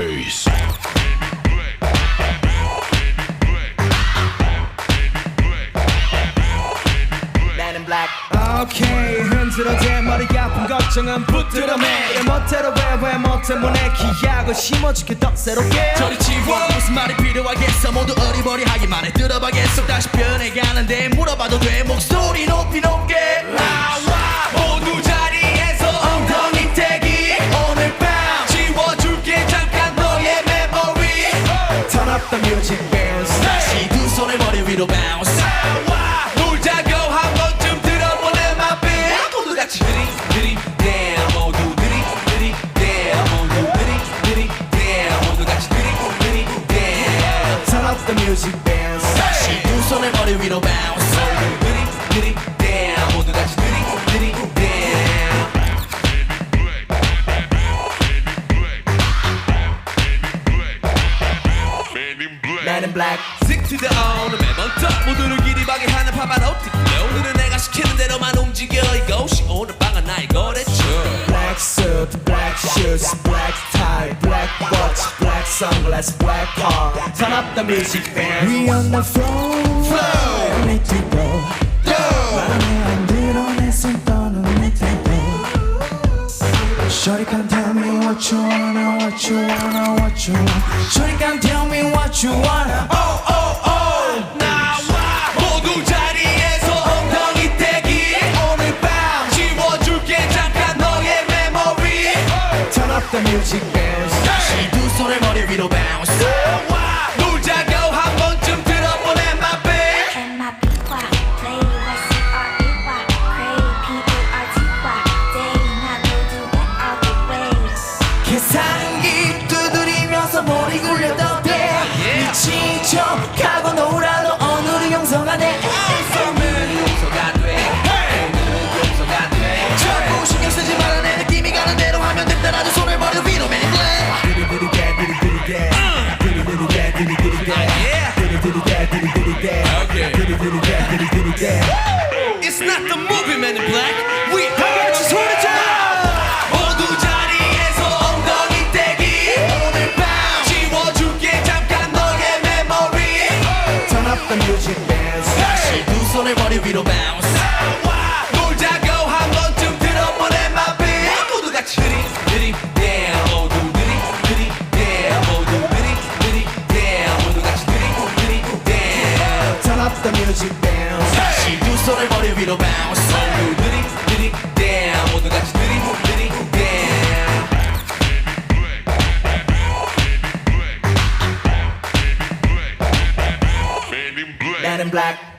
bass. 오케이 흔들어 대 머리 아픈 걱정은 붙들어 매. 멋대로 왜왜 못해 뭐내 기약을 심어줄게 더 새롭게. 저리 치워 무슨 말이 필요하겠어. 모두 어리버리하기만 해. 들어봐겠어. 다시 변해가는데 물어봐도 돼. 목소리 높이 높게 up the music bounce 다시 두 손을 머리 위로 bounce 나와 놀자고 한 번쯤 들어보내 my babe 모두 같이 드림 드림 down 모두 드림 드림 down 모두 드림 드림 down 모두 같이 드림 드림 down Turn up the music bounce 다시 두 손을 머리 위로 bounce 나는 black Stick to the own 매번 더 모두를 기리박이 하는 파바로티 오늘은 내가 시키는 대로만 움직여 이것이 오늘 밤은 나의 거래처 Black suit, black shoes, black tie, black watch, black sunglass, black car Turn up the music bounce We on the floor, flow Need to go, 맘에 안 들어 내손 떠는 내 tempo Shorty come tell me what you wanna, what you wanna, what you want Shorty come tell me what you wanna, Music bounce 다시 두 손을 머리 위로 bounce 놀자고 한 번쯤 my babe. 계산기 두드리면서 머리 굴려도 돼 미친 척 위로 bounce 나와 놀자고 한 번쯤 들어보내 my beat 모두 같이 느리 느리 yeah 모두 느리 느리 yeah 모두 느리 느리 yeah 모두 같이 느리 느리 yeah Turn up the music bounce 다시 두 손을 머리 위로 bounce 모두 느리 느리 yeah 모두 같이 느리 느리 yeah Man in black